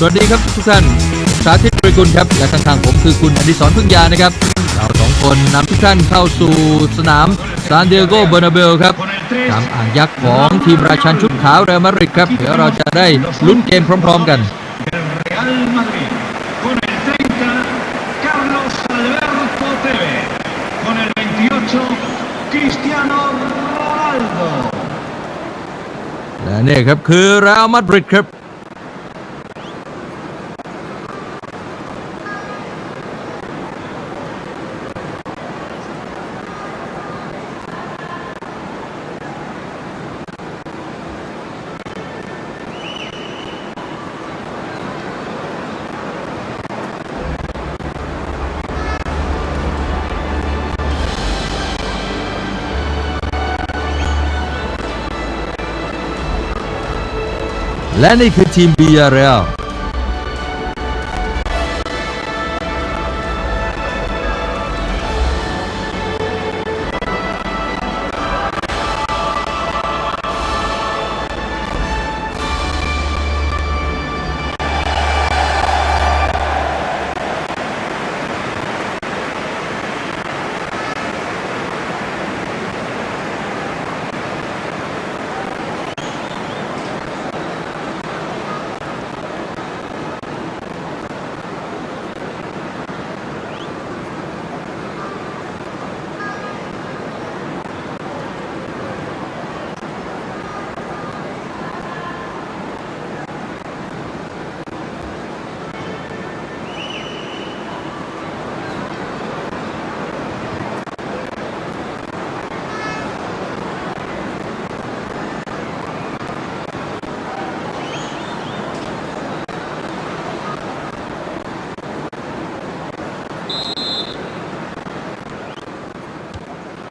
สวัสดีครับทุกท่าน สาธิตบริกุลครับ และข้างๆผมคือคุณอดิศรพึ่งยานะครับ เราสองคนนำทุกท่านเข้าสู่สนามซานดิเอโกเบอร์นาเบลครับตามอ่างยักษ์ของทีมราชันชุดขาวเรอัลมาดริดครับ เดี๋ยวเราจะได้ลุ้นเกมพร้อม ๆ กัน del Real Madrid. Con el 30, Carlos Alberto Tevez. Con el 28, Cristiano Ronaldo. และนี่ครับคือเรอัลมาดริดครับ และนี่คือทีมบียาเรล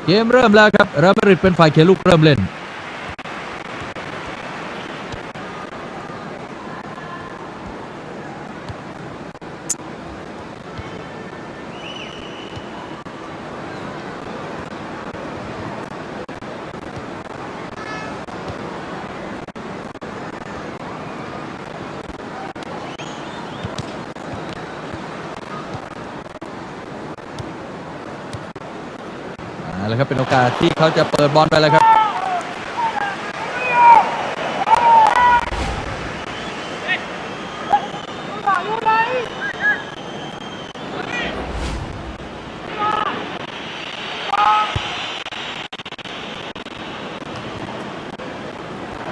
เกมเริ่มแล้วครับ เรอัลมาดริดเป็นฝ่ายเขียนลูกเริ่มเล่น เอาละครับเป็นโอกาสที่เขาจะเปิดบอลไปแล้วครับเ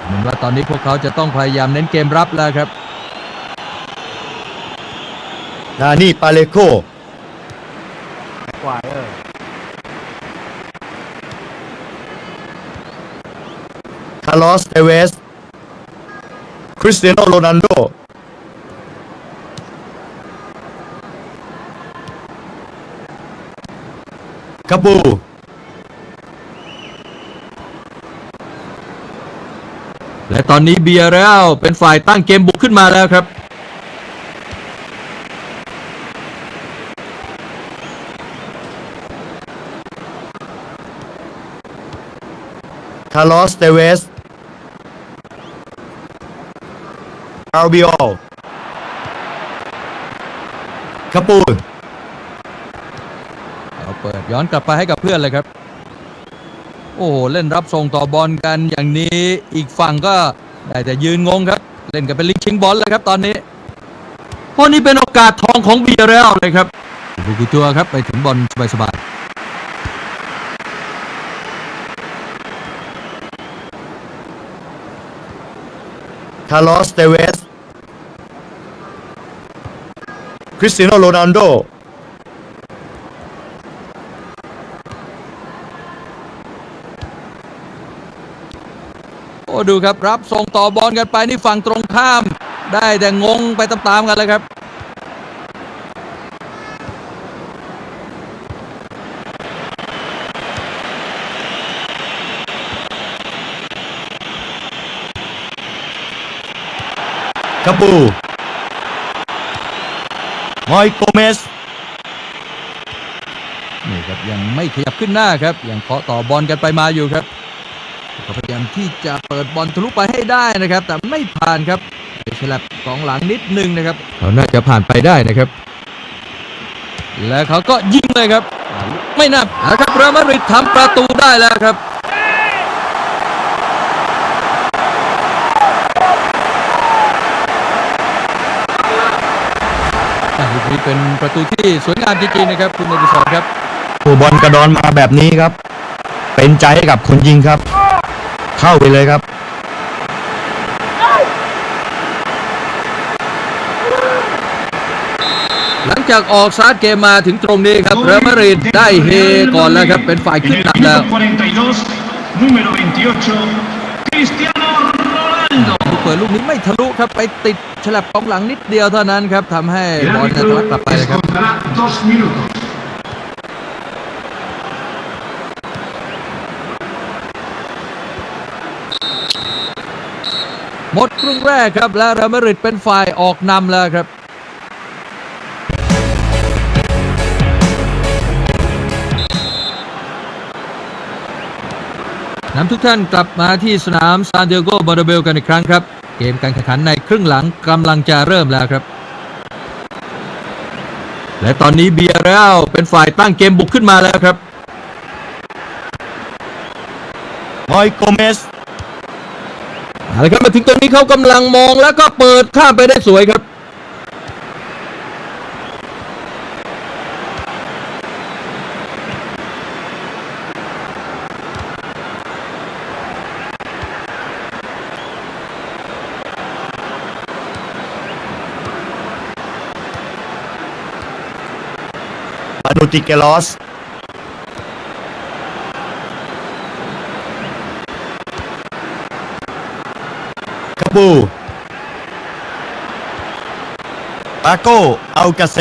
หมือนว่าตอนนี้พวกเขาจะต้องพยายามเน้นเกมรับแล้วครับนานี่ปาเลโคกว่าเออ คาร์ ลอสเตเวส คริสเตียโนโรนัลโด คาปู และตอนนี้เบียร์เรอัลเป็นฝ่ายตั้งเกมบุกขึ้นมาแล้วครับคาร์ลอสเตเวส อาร์บิโอคาปูเอาเปิดย้อนกลับไปให้กับเพื่อนเลยครับ โอ้โหเล่นรับส่งต่อบอลกันอย่างนี้อีกฝั่งก็ได้แต่ยืนงงครับ เล่นกันเป็นลิงชิงบอลเลยครับตอนนี้เพราะนี่เป็นโอกาสทองของเบียร์แล้วเลยครับบุกุตัวครับไปถึงบอลสบายคาร์ลอสเตเวส คริสเตียโนโรนัลโดๆโอ้ดูครับรับส่งต่อบอลกันไปนี่ฝั่งตรงข้าม ได้แต่งงไปตามๆกันเลยครับ คาปู มอยโกเมสนี่ครับยังไม่ขยับขึ้นหน้าครับ ยังเคาะต่อบอลกันไปมาอยู่ครับเขาพยายามที่จะเปิดบอลทะลุไปให้ได้นะครับ แต่ไม่ผ่านครับฉลับกองหลังนิดนึงนะครับเขาน่าจะผ่านไปได้นะครับ แล้วเขาก็ยิงเลยครับ ไม่นับนะครับเรอัลมาดริดทำประตูได้แล้วครับ อะลูกนี้ เป็นประตูที่สวยงามจริงๆนะครับ คุณอดิศรครับผู้บอลกระดอนมาแบบนี้ครับ เป็นใจให้กับคนยิงครับ เข้าไปเลยครับหลังจากออกสตาร์ทเกมมาถึงตรงนี้ครับเรอัลมาดริดได้เฮก่อนแล้วครับ เป็นฝ่าย En ขึ้น el นำแล้ว เปิดลูกนี้ไม่ทะลุครับไปติดฉลับกองหลังนิดเดียวเท่านั้นครับทำให้ El บอลเนี่ยทะลักกลับ árbitro ไปเลยครับ descontará dos minutos. หมดครึ่งแรกครับและเรอัลมาดริดเป็นฝ่ายออกนำแล้วครับ นำทุกท่านกลับมาที่สนามซานดิเอโกบาร์เบลกันอีกครั้งครับ เกมการแข่งขันในครึ่งหลังกำลังจะเริ่มแล้วครับ และตอนนี้เบียร์เรอัลเป็นฝ่ายตั้งเกมบุกขึ้นมาแล้วครับมอยโกเมสเอาละครับมาถึงตรงนี้เขากำลังมองแล้วก็เปิดข้ามไปได้สวยครับ มานูติเกลอสคาบูปาโกอัลกาเซ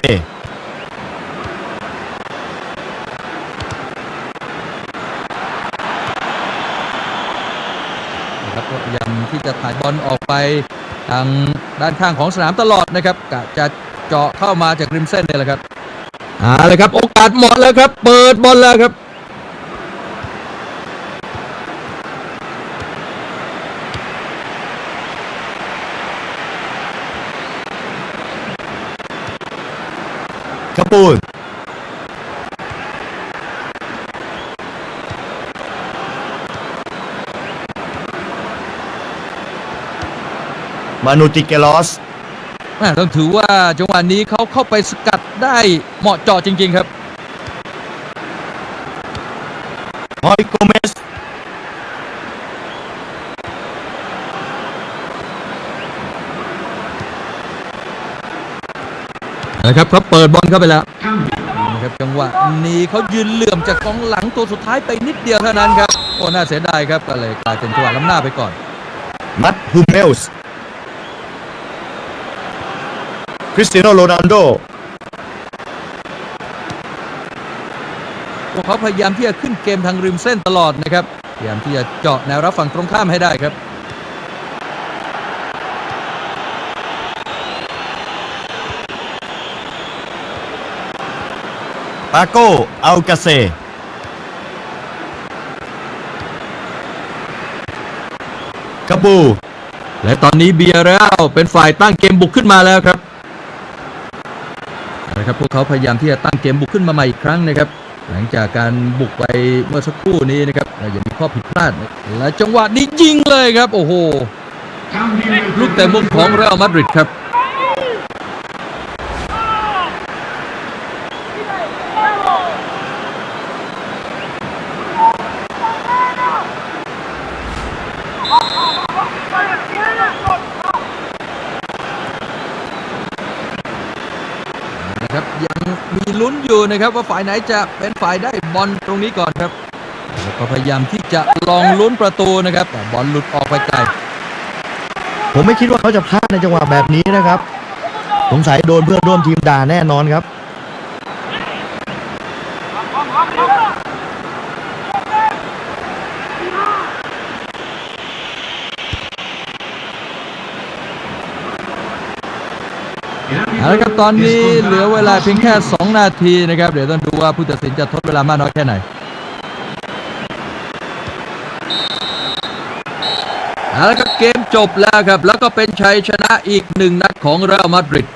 นะครับพยายามที่จะถ่ายบอลออกไปทางด้านข้างของสนามตลอดนะครับกะจะเจาะเข้ามาจากริมเส้นเนี่ยแหละครับ เอาเลยครับ โอกาสเหมาะแล้วครับ เปิดบอลแล้วครับคาปูนมานูติเกลอสแม่ ต้องถือว่าจังหวะนี้เขาเข้าไปสกัดได้เหมาะเจาะจริง ๆ ครับมอยโกเมสนะครับเขาเปิดบอลเข้าไปแล้ว Cambio. นะครับจังหวะนี้เขายืนเหลื่อมจากกองหลังตัวสุดท้ายไปนิดเดียวเท่านั้นครับโอ้น่าเสียดายครับก็เลยกลายเป็นจังหวะล้ำหน้าไปก่อน มัดฮูเมลส์ คริสเตียโนโรนัลโดพวกเขาพยายามที่จะขึ้นเกมทางริมเส้นตลอดนะครับ พยายามที่จะเจาะแนวรับฝั่งตรงข้ามให้ได้ครับปาโกอัลกาเซคาบู และตอนนี้เบียร์แล้วเป็นฝ่ายตั้งเกมบุกขึ้นมาแล้วครับ เอาละครับพวกเขาพยายามที่จะตั้งเกมบุกขึ้นมาใหม่อีกครั้งนะครับ หลังจากการบุกไปเมื่อสักครู่นี้นะครับเราอย่ามีข้อผิดพลาด และจังหวะนี้ยิงเลยครับ โอ้โห ลูกแต่มุมของเรอัลมาดริดครับยัง มีลุ้นอยู่นะครับว่าฝ่ายไหนจะเป็นฝ่ายได้บอลตรงนี้ก่อนครับ แล้วก็พยายามที่จะลองลุ้นประตูนะครับ แต่บอลหลุดออกไปไกลผมไม่คิดว่าเขาจะพลาดในจังหวะแบบนี้นะครับ สงสัยโดนเพื่อนร่วมทีมด่าแน่นอนครับ เอาละครับตอนนี้เหลือเวลาเพียงแค่ 2 นาทีนะครับ เดี๋ยวต้องดูว่าผู้ตัดสินจะทดเวลามากน้อยแค่ไหน เอาละครับเกมจบแล้วครับ แล้วก็เป็นชัยชนะอีกหนึ่งนัดของเรอัลมาดริด